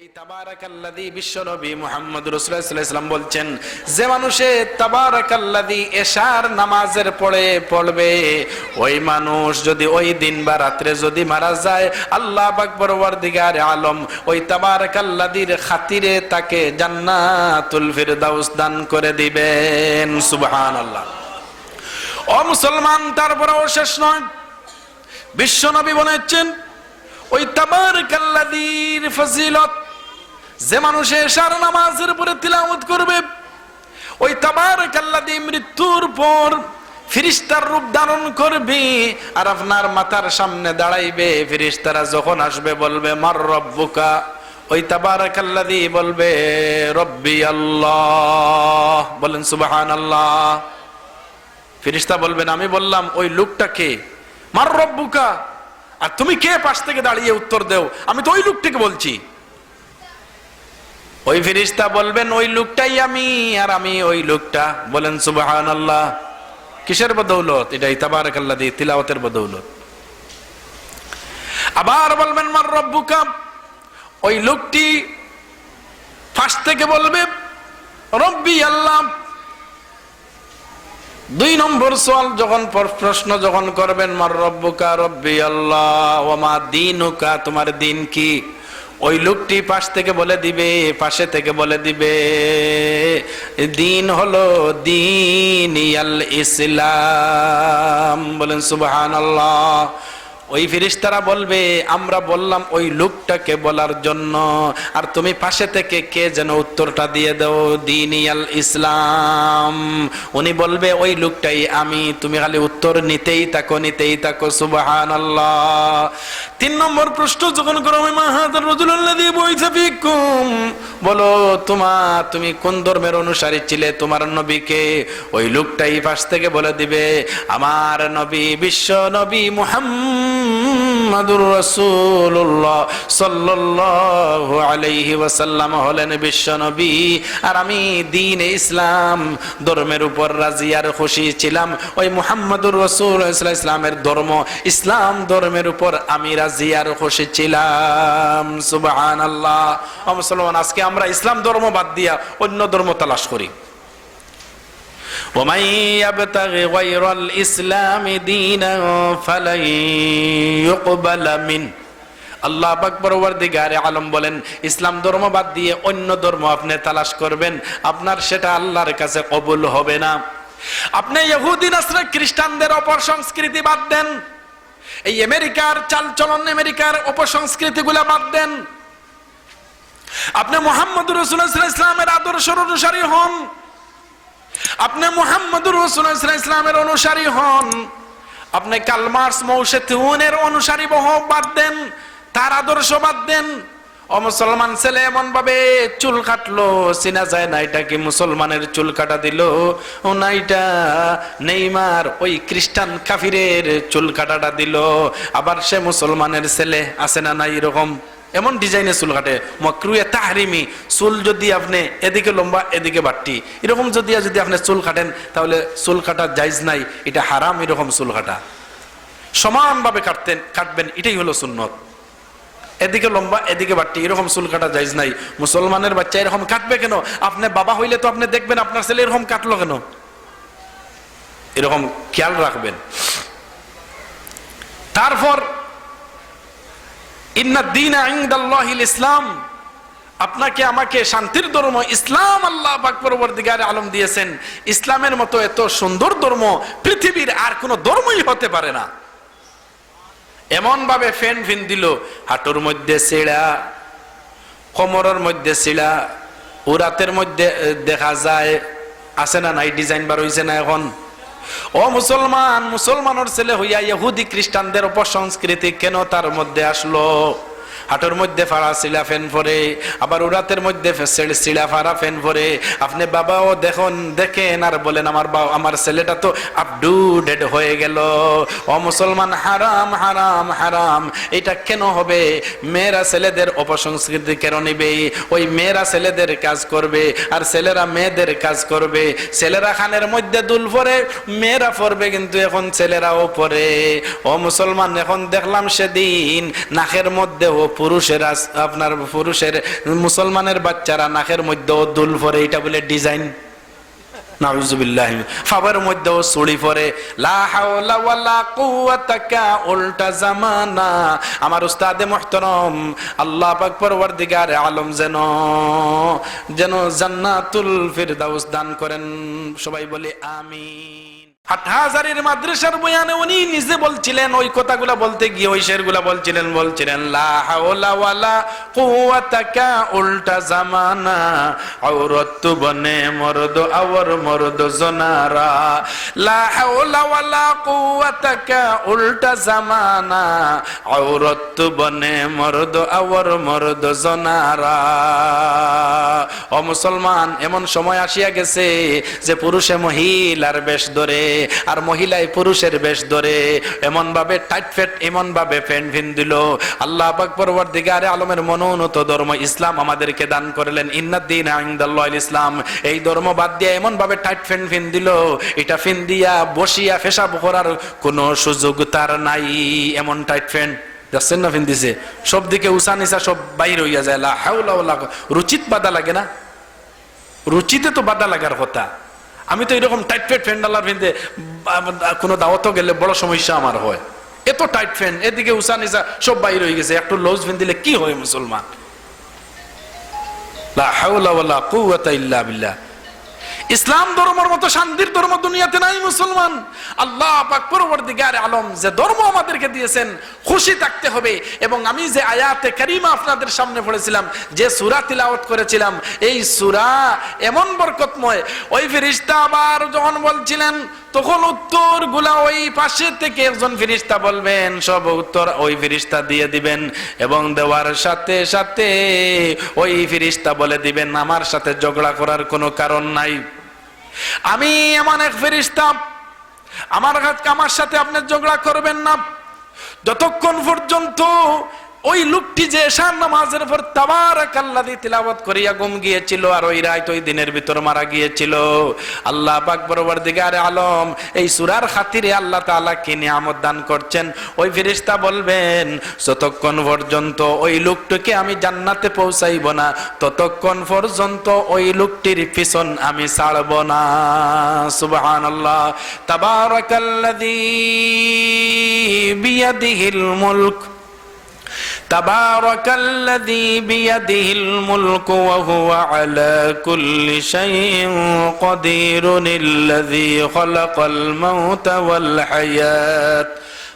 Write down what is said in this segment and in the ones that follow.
এই সাল্লাল্লাহু বলছেন, যে মানুষে তাবারাকাল্লাযী এশার নামাজের পড়ে, পড়বে, ওই মানুষ যদি ওই দিন বা যদি মারা যায়, আল্লাহ আলম ওই তাবারাকাল্লাযীর খাতিরে তাকে জান্নাতুল ফিরদাউস দান করে দিবেন। সুবহানাল্লাহ। ও মুসলমান, তারপরেও শেষ নয়। বিশ্বনবী বলেছেন, ওই তাবারাকাল্লাযীর ফজিলত যে মানুষে এশার নামাজের উপরে তিলাওয়াত করবে, ওই তাবারাকাল্লাযী মৃত্যুর পর ফিরিস্তার রূপ ধারণ করবে আর আপনার মাথার সামনে দাঁড়াইবে। ফিরিস্তারা যখন আসবে বলবে, মার রব্বুকা? ওই তাবারাকাল্লাযী বলবে, রব্বি আল্লাহ। বলেন সুবাহান আল্লাহ ফিরিস্তা বলবেন, আমি বললাম, ওই লোকটাকে মার রব্বুকা। আর তুমি কে? পাশ থেকে দাঁড়িয়ে উত্তর দেও। আমি তো ওই লোকটাকে বলছি। ওই ফিরিস্তা বলবেন, ওই লোকটাই আমি আর আমি ওই লোকটা। বলেন সুবাহান আল্লাহ কিসের বদৌলত? এটা ইতাবারক আল্লাহ দিয়ে তিলাওয়াতের বদৌলত। আবার বলবেন, মার রব্বুকা? ওই লোকটি ফাঁস থেকে বলবে, রব্বি আল্লাহ। দুই নম্বর সোয়াল যখন পর- প্রশ্ন যখন করবেন, মার রব্বুকা রব্বি আল্লাহ? ও ওমা দিনুকা? তোমার দিন কি? ওই লোকটি পাশ থেকে বলে দিবে, পাশে থেকে বলে দিবে, দিন হলো দিন ইসলাম। বলেন সুবাহ আল্লাহ ওই ফিরিস্তারা বলবে, আমরা বললাম ওই লোকটাকে বলার জন্য। আর তুমি পাশে থেকে কে যেন উত্তরটা দিয়ে দাও? দিন ইয়াল ইসলাম। উনি বলবে, ওই লোকটাই আমি। তুমি খালি উত্তর নিতেই থাকো নিতেই থাকো সুবাহান তিন নম্বর প্রশ্ন, যখন করো আমি মাহাদার রজুল্লাহ দিয়ে বইছে ফিকুম। বলো, তোমা, তুমি কোন ধর্মের অনুসারী ছিলে? তোমার নবীকে? ওই লোকটাই পাশ থেকে বলে দিবে, আমার নবী বিশ্ব নবী মুহাম্মাদুর রাসূলুল্লাহ সাল্লাল্লাহু আলাইহি ওয়াসাল্লাম হলেন বিশ্ব নবী আর আমি দ্বীন ইসলাম, ধর্মের উপর রাজি আর খুশি ছিলাম। ওই মুহাম্মাদুর ইসলামের ধর্ম, ইসলাম ধর্মের উপর আমি রাজি আর খুশি ছিলাম। সুবহানাল্লাহ। মুসলমান, আজকে আমরা ইসলাম ধর্ম বাদ দিয়া অন্য ধর্ম তালাশ করি। ومن يبتغ غير الإسلام دينا فلن يقبل منه আল্লাহ আকবর ওয়ার্দিগারে আলম বলেন ইসলাম ধর্ম বাদ দিয়ে অন্য ধর্ম আপনি তালাশ করবেন আপনার সেটা আল্লাহর কাছে কবুল হবে না আপনি ইহুদি নাসরা খ্রিস্টানদের অপসংস্কৃতি বাদ দেন এই আমেরিকার চালচলন আমেরিকার অপসংস্কৃতিগুলা বাদ দেন আপনি মোহাম্মদ রসুল্লাহ ইসলামের আদর্শ অনুসারী হন আপনি মোহাম্মদুর রসুল্লাহ ইসলামের অনুসারী হন। আপনি কালমার্স মৌসেতুনের অনুসারী বহ বাদ দেন, তার আদর্শ বাদ দেন। ও মুসলমান ছেলে এমন ভাবে চুল কাটলো, চিনা যায় না, এটা কি মুসলমানের চুল কাটা দিল? ও নেইমার ওই খ্রিস্টান কাফিরের চুল কাটাটা দিল। আবার সে মুসলমানের ছেলে আছে না না এরকম? এমন ডিজাইনের চুল কাটে, মকরুয়ে তাহরিমি চুল যদি আপনি এদিকে লম্বা, এদিকে বাট্টি এরকম যদি যদি আপনি চুল কাটেন, তাহলে চুল কাটা জাইজ নাই, এটা হারাম এরকম চুল কাটা। সমানভাবে কাটতেন, কাটবেন, এটাই হলো সুন্নত। এদিকে লম্বা, এদিকে বাট্টি এরকম চুল কাটা যাইজ নাই। মুসলমানের বাচ্চা এরকম কাটবে কেন? আপনি বাবা হইলে তো আপনি দেখবেন আপনার ছেলে এরকম কাটলো কেন? এরকম খেয়াল রাখবেন। তারপর ইসলাম। আপনাকে আমাকে শান্তির ধর্ম, ইসলাম আল্লাহ পরবর্তীকার আলম দিয়েছেন। ইসলামের মতো এত সুন্দর ধর্ম পৃথিবীর আর কোনো ধর্মই হতে পারে না। এমন ভাবে ফ্যান ফিন দিল, হাঁটুর মধ্যে ছিঁড়া, কোমরের মধ্যে ছিঁড়া, উরাতের মধ্যে দেখা যায়, আছে না নাই, ডিজাইন বার হইছে না এখন? ও মুসলমান মুসলমানের ছেলে হইয়া ইহুদি খ্রিস্টানদের উপসংস্কৃতি কেন তার মধ্যে আসলো? হাঁটুর মধ্যে ফাড়া শিলা ফেন পরে আবার উড়াতের মধ্যে শিলা ফাড়া ফেন পরে আপনি বাবাও দেখুন, দেখেন আর বলেন, আমার বাবা, আমার ছেলেটা তো আপডু ডেড হয়ে গেল। ও মুসলমান, হারাম হারাম হারাম। এটা কেন হবে? মেয়েরা ছেলেদের অপসংস্কৃতি কেন নিবে? ওই মেয়েরা ছেলেদের কাজ করবে আর ছেলেরা মেয়েদের কাজ করবে। ছেলেরা খানের মধ্যে দুল পরে মেয়েরা পরবে কিন্তু এখন ছেলেরাও পরে ও মুসলমান, এখন দেখলাম সেদিন নাকের মধ্যে মধ্যেও পুরুষের আপনার পুরুষের মুসলমানের বাচ্চারা নাকের মধ্যে দুল পরে এটা বলে ডিজাইন নাউজুবিল্লাহ। ফাবার মধ্যেও চুড়ি পরে উল্টা জামানা। আমার উস্তাদে মুহতারাম, আল্লাহ পাক পরওয়ারদিগার আলম যেন যেন জান্নাতুল ফিরদাউস দান করেন। সবাই বলে, আমিন। হাটহাজারির মাদ্রাসার বয়ানে উনি নিজে বলছিলেন, ওই কথাগুলা বলতে গিয়ে ওই শেরগুলা বলছিলেন বলছিলেন, লা হাওলা ওয়ালা উল্টা জামানা আওরত বনে মরদ আওর মরদ জনারা। লা হাওলা ওয়ালা উল্টা জামানা আওরত বনে মরদ আওর মরদ জনারা। ও মুসলমান, এমন সময় আসিয়া গেছে যে পুরুষে মহিলার বেশ ধরে আর মহিলায় পুরুষের বেশ ধরে। এমন ভাবে টাইট ফেট এমন ভাবে ফিন দিল। আল্লাহ পাক পরবর্তীকারে আলমের মনোনত ধর্ম ইসলাম আমাদেরকে দান করলেন। ইন্নাদ্দিন আইন্দাল্লাহ ইসলাম। এই ধর্ম বাদ দিয়ে এমন ভাবে টাইট ফ্যান ফিন দিল। এটা ফিন দিয়া বসিয়া ফেসাব করার কোনো সুযোগ তার নাই। এমন টাইট ফ্যান যাচ্ছেন না ফিন দিছে? সব দিকে উষা নিশা সব বাইর হইয়া যায়। লা ওয়ালা রুচিত বাধা লাগে না। রুচিতে তো বাধা লাগার কথা। আমি তো এরকম টাইট ফেট ফ্যান ডালার ফিনতে কোনো দাওয়াতও গেলে বড় সমস্যা আমার হয়। এত টাইট ফ্যান এদিকে উষা নিশা সব বাইর হয়ে গেছে, একটু লউজ ফেন দিলে কি হয় মুসলমান? লা হাওলা ওয়ালা কুওয়াতা ইল্লা বিল্লাহ। ইসলাম ধর্মের মতো, শান্তির ধর্ম দুনিয়াতে নাই মুসলমান। আল্লাহ পাক পরবর্তীকার আলম যে ধর্ম আমাদেরকে দিয়েছেন, খুশি থাকতে হবে। এবং আমি যে আয়াতে কারিমা আপনাদের সামনে পড়েছিলাম, যে সুরা তিলাওয়াত করেছিলাম, এই সুরা এমন বরকতময়। ওই ফেরেশতা আবার যখন বলছিলেন, তখন উত্তরগুলা ওই পাশে থেকে একজন ফিরিস্তা বলবেন, সব উত্তর ওই ফিরিস্তা দিয়ে দিবেন এবং দেওয়ার সাথে সাথে ওই ফিরিস্তা বলে দিবেন, আমার সাথে ঝগড়া করার কোনো কারণ নাই। আমি এমন এক ফেরিস্তাম আমার কাছে আমার সাথে আপনি ঝগড়া করবেন না। যতক্ষণ পর্যন্ত ওই লোকটি যে এশার নামাজের পর তাবারাক আল্লাযী তিলাওয়াত করিয়া গুম গিয়েছিল আর ওই রাত ওই দিনের ভিতর মারা গিয়েছিল। আল্লাহ পাক পরবর্তীকার আলম এই সুরার খাতিরে আল্লাহ তাআলা কি নিয়ামত দান করছেন? ওই ফেরেশতা বলবেন, যতক্ষণ পর্যন্ত ওই লোকটিকে আমি জান্নাতে পৌঁছাইব না, ততক্ষণ পর্যন্ত ওই লোকটির পিছন আমি ছাড়ব না। সুবহানাল্লাহ। তাবারাকাল্লাযী বিয়াদিহিল মুলক। تبارك الذي بيده الملك وهو على كل شيء قدير الذي خلق الموت والحياة.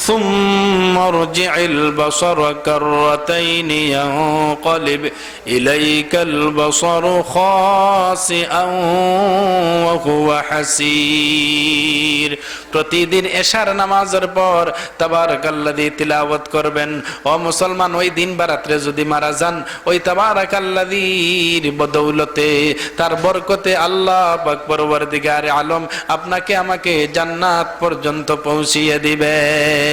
ثم ارجع البصر كرتين ينقلب إليك البصر خاسئا وهو حسير প্রতিদিন এশার নামাজের পর তাবারাকাল্লাযী তিলাওয়াত করবেন ও মুসলমান ওই দিন বা রাত্রে যদি মারা যান ওই তাবারাকাল্লাযীর বদৌলতে তার বরকতে আল্লাহ পাক পরবর্তীকার আলম আপনাকে আমাকে জান্নাত পর্যন্ত পৌঁছিয়ে দিবেন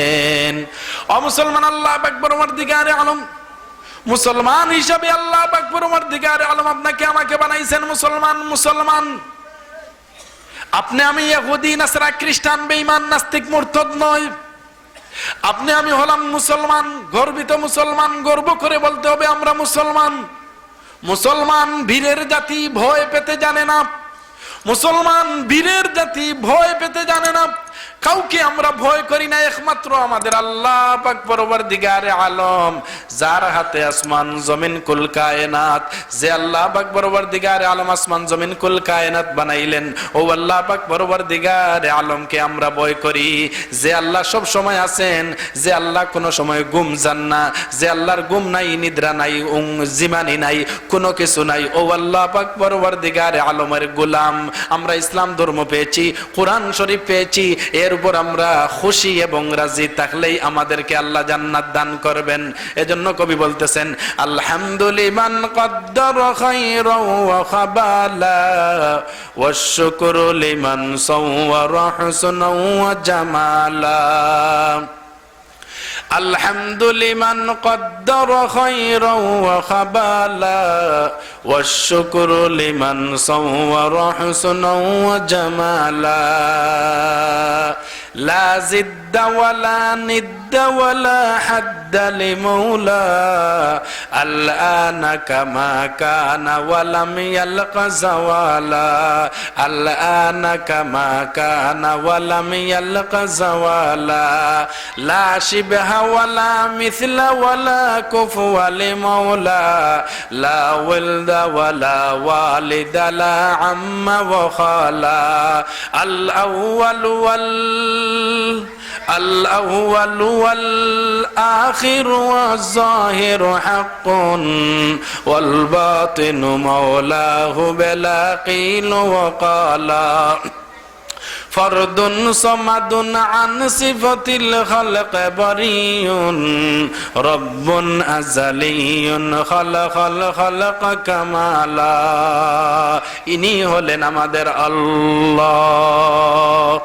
ও মুসলমান, আল্লাহ পাক পরবর্তীকার আলম। মুসলমান হিসাবে আল্লাহ পাক পরবর্তীকার আলম, আপনাকে আমাকে বানাইছেন মুসলমান মুসলমান। আপনি আমি ইহুদি, নাসরা, খ্রিস্টান, বেঈমান, নাস্তিক, মুরতদ নয় আপনি আমি হলাম মুসলমান, গর্বিত মুসলমান, গর্ব করে বলতে হবে আমরা মুসলমান। মুসলমান বীরের জাতি, ভয় পেতে জানে না। মুসলমান বীরের জাতি, ভয় পেতে জানে না। কাউকে আমরা ভয় করি না, একমাত্র আমাদের আল্লাহ পাক পরবর্তীকারে আলম। যার হাতে আসমান, জমিন, কুল, কায়নাত। যে আল্লাহ পাক পরবর্তীকারে আলম, আসমান, জমিন, কুল, কায়নাত বানাইলেন, ও আল্লাহ পাক পরবর্তীকারে আলমকে আমরা ভয় করি। যে আল্লাহ সব সময় আছেন, যে আল্লাহ কোনো সময় গুম যান না, যে আল্লাহর গুম নাই, নিদ্রা নাই উং জিমানি নাই, কোনো কিছু নাই, ও আল্লাহ পাক পরবর্তীকারে আলমের গোলাম। আমরা ইসলাম ধর্ম পেয়েছি, কোরআন শরীফ পেয়েছি এর উপর আমরা খুশি এবং রাজি থাকলেই আমাদেরকে আল্লাহ জান্নাত দান করবেন। এজন্য কবি বলতেছেন আলহামদুলিমান কদ্দর জামালা। الحمد لمن قدر خيرا وخبالا والشكر لمن صور حسنا وجمالا لا زد ولا ند ولا حد لمولى الآن كما كان ولم يلق زوالا. الآن كما كان ولم يلق زوالا. لا شبه ولا مثل ولا كفو لمولى لا ولد ولا والد لا عم وخالا. الأول وال الأول والآخر والظاهر حق والباطن مولاه بلا قيل وقالا فرد صمد عن صفة الخلق بري رب أزلي خلق الخلق كمالا إني هلنا مدر الله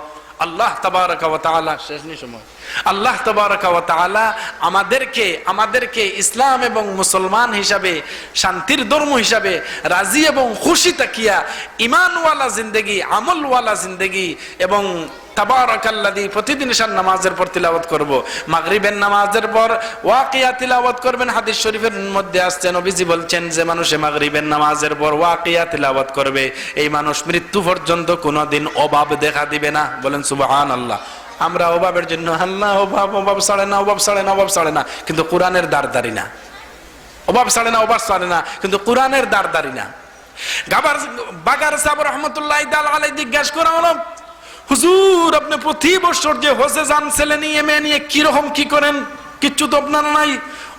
আল্লাহ তাবারকালা শেষ নি সময়। আল্লাহ তাবারকালা আমাদেরকে আমাদেরকে ইসলাম এবং মুসলমান হিসাবে, শান্তির ধর্ম হিসাবে রাজি এবং খুশি তাকিয়া, ইমানওয়ালা জিন্দেগি, আমলওয়ালা জিন্দেগি এবং তাবারাকাল্লাযী, প্রতিদিন ঈশান নামাজের পর তিলাওয়াত করব। মাগরিবের নামাজের পর ওয়াকিয়া তিলাওয়াত করবেন। হাদিস শরীফের মধ্যে আসছে, নবীজি যে মানুষে মাগরিবের নামাজের পর ওয়াকিয়া তিলাওয়াত করবে। এই মানুষ মৃত্যু পর্যন্ত কোনোদিন অভাব দেখা দিবে না। বলেন, সুবহানাল্লাহ। আমরা অভাবের জন্য, আল্লাহ, অভাব অভাব ছাড়ে না, অভাব ছাড়ে না, অভাব ছাড়ে না। কিন্তু কোরআনের দাঁড় না। অভাব ছাড়ে না, অভাব ছাড়ে না। কিন্তু কোরআনের দাঁড় না। গাবার বাগার সাহেব রহমতুল্লাহ আলাই জিজ্ঞাসা করা হলো। হুজুর, আপনি প্রতি বছর যে হোসে যান ছেলে নিয়ে, মেয়ে নিয়ে কীরকম কি করেন? কিচ্ছু তো আপনার নাই।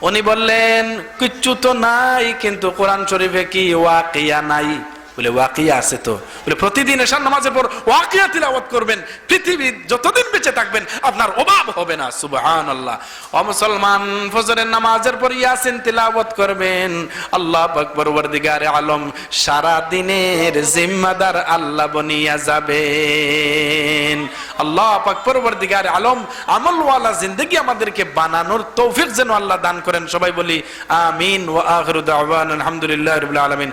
উনি বললেন, কিচ্ছু তো নাই, কিন্তু কোরআন শরীফে কি ওয়াকিয়া নাই? বলে ওয়াকিয়া আছে তো। বলে প্রতিদিন এসার নামাজের পর ওয়াকিয়া তিলাওয়াত করবেন পৃথিবী যতদিন বেঁচে থাকবেন আপনার অভাব হবে না সুবহান আল্লাহ ও মুসলমান, ফজরের নামাজের পর ইয়াসিন তিলাওয়াত করবেন। আল্লাহ আকবর, ওয়ারদিগারে আলম সারা দিনের জিম্মাদার আল্লাহ বনিয়া যাবেন। আল্লাহ পাক পরবর্তীকার আলম, আমলওয়ালা জিন্দগি আমাদেরকে বানানোর তৌফিক যেন আল্লাহ দান করেন। সবাই বলি, আমিন, ওয়া আখিরু দাওয়ানা, আলহামদুলিল্লাহি রাব্বিল আলামিন।